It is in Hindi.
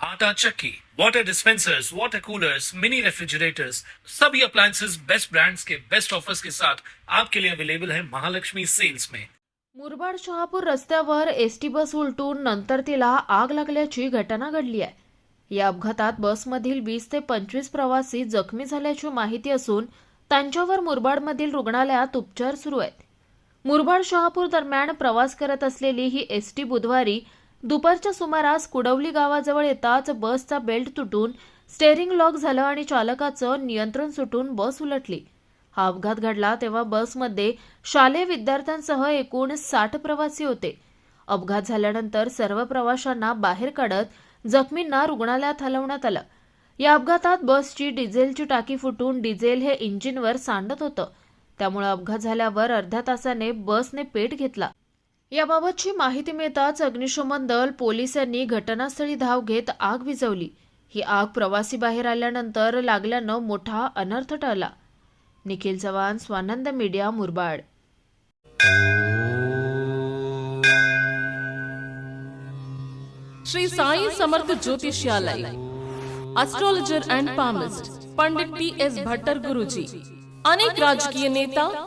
आटा चक्की, water dispensers water coolers mini refrigerators सभी अप्लायंसेस बेस्ट ब्रांड्स के बेस्ट ऑफर्स के साथ आपके लिए अवेलेबल है महालक्ष्मी सेल्स में। मुरबाड शहापूर रस्त्यावर एस टी बस उलटून नंतर तिला आग लागल्याची घटना घडली आहे. या अपघातात बसमधील वीस ते पंचवीस प्रवासी जखमी झाल्याची माहिती असून त्यांच्यावर मुरबाडमधील रुग्णालयात उपचार सुरू आहेत. मुरबाड शहापूर दरम्यान प्रवास करत असलेली ही एस टी बुधवारी दुपारच्या सुमारास कुडवली गावाजवळ येताच बसचा बेल्ट तुटून स्टेअरिंग लॉक झालं आणि चालकाचं नियंत्रण सुटून बस उलटली. हा अपघात घडला तेव्हा बसमध्ये शालेय विद्यार्थ्यांसह एकूण साठ प्रवासी होते. अपघात झाल्यानंतर सर्व प्रवाशांना बाहेर काढत जखमींना रुग्णालयात हलवण्यात आलं. या अपघातात बसची डिझेलची टाकी फुटून डिझेल हे इंजिनवर सांडत होतं. त्यामुळे अपघात झाल्यावर अर्ध्या तासाने बसने पेट घेतला. याबाबतची माहिती मिळताच अग्निशमन दल पोलिसांनी घटनास्थळी धाव घेत आग विझवली. ही आग प्रवासी बाहेर आल्यानंतर लागल्यानं मोठा अनर्थ टळला. Nikhil Chavan Swanand media Murbad. Shri Sai Samarth Jyotishalay astrologer and palmist Pandit T S Bhattar Guruji अनेक राजकीय नेता